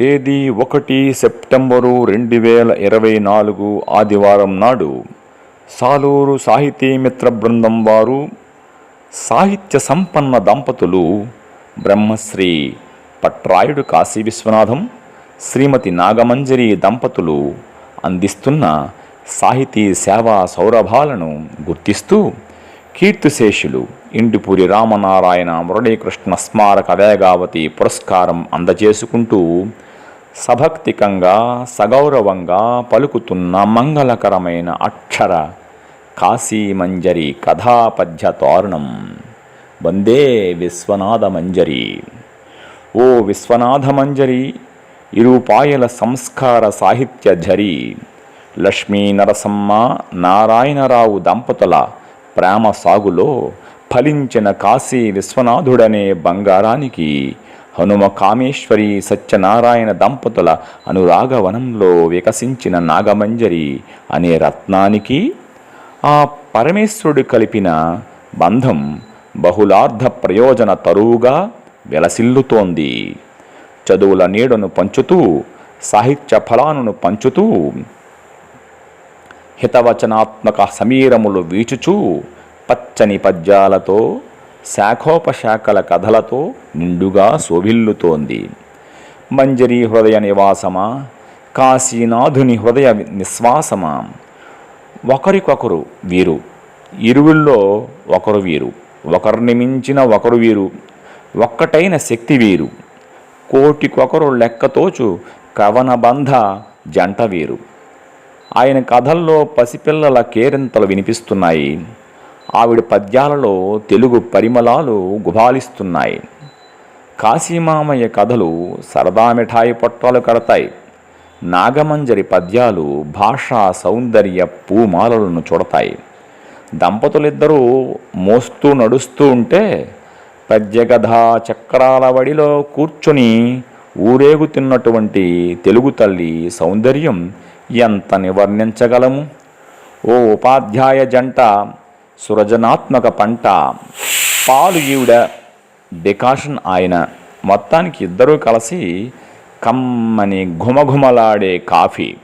తేదీ ఒకటి సెప్టెంబరు రెండు వేల ఇరవై నాలుగు ఆదివారం నాడు సాలూరు సాహితీ మిత్ర బృందం వారు సాహిత్య సంపన్న దంపతులు బ్రహ్మశ్రీ పట్రాయుడు కాశీ విశ్వనాథం శ్రీమతి నాగమంజరి దంపతులు అందిస్తున్న సాహితీ సేవా సౌరభాలను గుర్తిస్తూ కీర్తిశేషులు ఇంటిపూరి రామనారాయణ మురళీకృష్ణ స్మారక వేగావతి పురస్కారం అందజేసుకుంటూ సభక్తికంగా సగౌరవంగా పలుకుతున్న మంగళకరమైన అక్షర కాశీమంజరి కథాపద్య తోరణం. వందే విశ్వనాథమంజరి. ఓ విశ్వనాథమంజరి ఇరుపాయల సంస్కార సాహిత్య ఝరి లక్ష్మీ నరసమ్మ నారాయణరావు దంపతుల ప్రేమ సాగులో ఫలించిన కాశీ విశ్వనాథుడనే బంగారానికి హనుమ కామేశ్వరి సత్యనారాయణ దంపతుల అనురాగవనంలో వికసించిన నాగమంజరి అనే రత్నానికి ఆ పరమేశ్వరుడు కలిపిన బంధం బహుళార్థ ప్రయోజన తరువుగా వెలసిల్లుతోంది. చదువుల నీడను పంచుతూ సాహిత్య ఫలాలను పంచుతూ హితవచనాత్మక సమీరములు వీచుచూ పచ్చని పద్యాలతో శాఖోపశాఖల కథలతో నిండుగా శోభిల్లుతోంది. మంజరి హృదయ నివాసమా? కాశీనాథుని హృదయ నిశ్వాసమా? ఒకరికొకరు వీరు. ఇరువుల్లో ఒకరు వీరు. ఒకరిని మించిన ఒకరు వీరు. ఒక్కటైన శక్తి వీరు. కోటికొకరు లెక్కతోచు కవనబంధ జంట వీరు. ఆయన కథల్లో పసిపిల్లల కేరింతలు వినిపిస్తున్నాయి. ఆవిడ పద్యాలలో తెలుగు పరిమళాలు గుబాలిస్తున్నాయి కాశీమామయ్య కథలు సరదా మిఠాయి పొట్టాలు కడతాయి. నాగమంజరి పద్యాలు భాషా సౌందర్య పూమాలలను చూడతాయి. దంపతులిద్దరూ మోస్తూ నడుస్తూ ఉంటే పద్యగధా చక్రాల వడిలో కూర్చుని ఊరేగుతున్నటువంటి తెలుగు తల్లి సౌందర్యం ఎంత నివర్ణించగలము? ఓ ఉపాధ్యాయ జంట సృజనాత్మక పంట. పాలు ఈవిడ డికాషన్ ఆయన. మొత్తానికి ఇద్దరూ కలిసి కమ్మని ఘుమఘుమలాడే కాఫీ.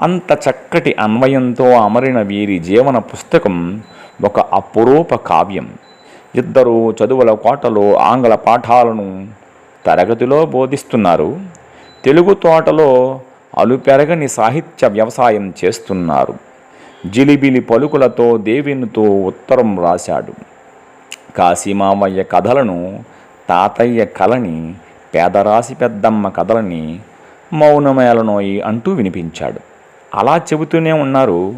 అంత చక్కటి అన్వయంతో అమరిన వీరి జీవన పుస్తకం ఒక అపురూప కావ్యం. ఇద్దరు చదువుల కోటలో ఆంగ్ల పాఠాలను తరగతిలో బోధిస్తున్నారు. తెలుగు తోటలో అలుపెరగని సాహిత్య వ్యవసాయం చేస్తున్నారు. జిలిబిలి పలుకులతో దేవినితో ఉత్తరం రాశాడు. కాశీమామయ్య కథలను తాతయ్య కలని పేదరాశి పెద్దమ్మ కథలని మౌనమేలనోయి అంటూ వినిపించాడు. అలా చెబుతూనే ఉన్నారు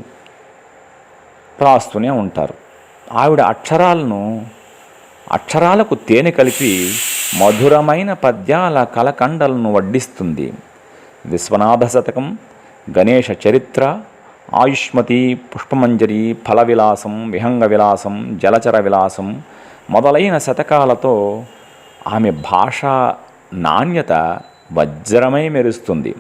రాస్తూనే ఉంటారు. ఆవిడ అక్షరాలను అక్షరాలకు తేనె కలిపి మధురమైన పద్యాల కలకండలను వడ్డిస్తుంది. విశ్వనాథ శతకం గణేష చరిత్ర ఆయుష్మతి పుష్పమంజరి ఫల విలాసం విహంగ విలాసం జలచర విలాసం మొదలైన శతకాలతో ఆమె భాషా నాణ్యత వజ్రమై మెరుస్తుంది.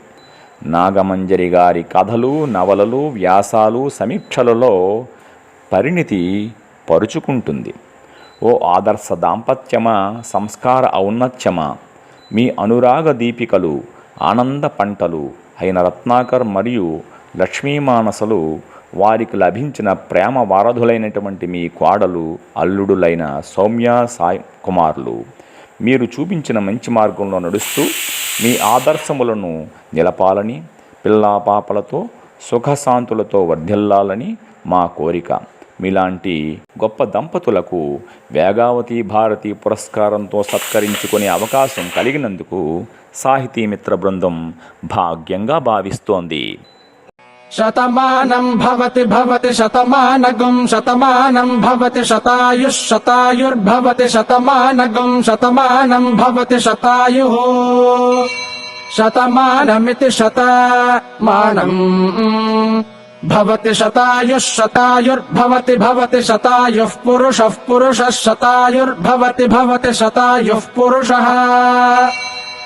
నాగమంజరి గారి కథలు నవలలు వ్యాసాలు సమీక్షలలో పరిణితి పరుచుకుంటుంది. ఓ ఆదర్శ దాంపత్యమా సంస్కార ఔన్నత్యమా మీ అనురాగ దీపికలు ఆనంద పంటలు అయిన రత్నాకర్ మరియు లక్ష్మీమానసలు వారికి లభించిన ప్రేమ వారధులైనటువంటి మీ కోడలు అల్లుడులైన సౌమ్య సాయి కుమారులు. మీరు చూపించిన మంచి మార్గంలో నడుస్తూ మీ ఆదర్శములను నిలపాలని పిల్లా పాపలతో సుఖశాంతులతో వర్ధిల్లాలని మా కోరిక. మీలాంటి గొప్ప దంపతులకు వేగావతి భారతి పురస్కారంతో సత్కరించుకునే అవకాశం కలిగినందుకు సాహితీ మిత్ర బృందం భాగ్యంగా భావిస్తోంది. శతమానం భవతి భవతి శతమానగం శతమానం భవతి శతాయుః శతాయుర్భవతి శతమానగం శతమానం భవతి శతాయుః శతమానమితి శతమానం. భవతి శతాయుః శతాయుర్భవతి భవతి శతాయుః పురుషః పురుషः శతాయుర్భవతి భవతి శతాయుః పురుషः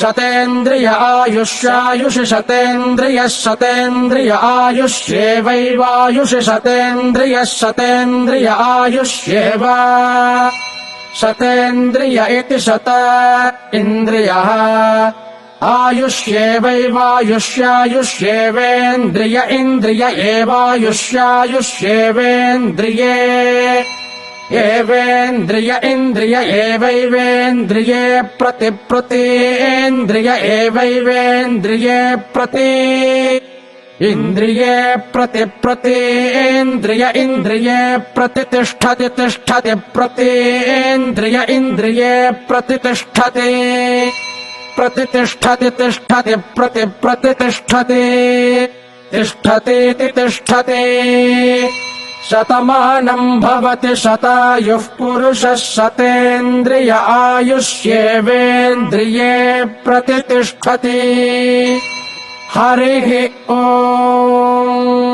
शतेन्द्रिय आयुष्यायुष शतेन्द्रियः शतेन्द्रिय आयुष्येवैवायुष शतेन्द्रियः शतेन्द्रिय आयुष्येव शतेन्द्रिय इति शत इन्द्रियः आयुष्येवैवायुष्यायुष्येवेन्द्रिय इन्द्रिय एवायुष्यायुष्येवेन्द्रिये एवेन्द्रिय इन्द्रिय एवैवेन्द्रिये प्रति प्रतीन्द्रिय एवैवेन्द्रिये प्रति इन्द्रिये प्रति प्रतीन्द्रिय इन्द्रिये प्रतितिष्ठति तिष्ठति प्रतीन्द्रिय इन्द्रिये प्रतितिष्ठति प्रतितिष्ठति तिष्ठति प्रति प्रतितिष्ठति तिष्ठतीति तिष्ठति शतमानम् भवति शतायुः पुरुषः शतेन्द्रिय आयुष्येवेन्द्रिये प्रतितिष्ठति हरिः ओम्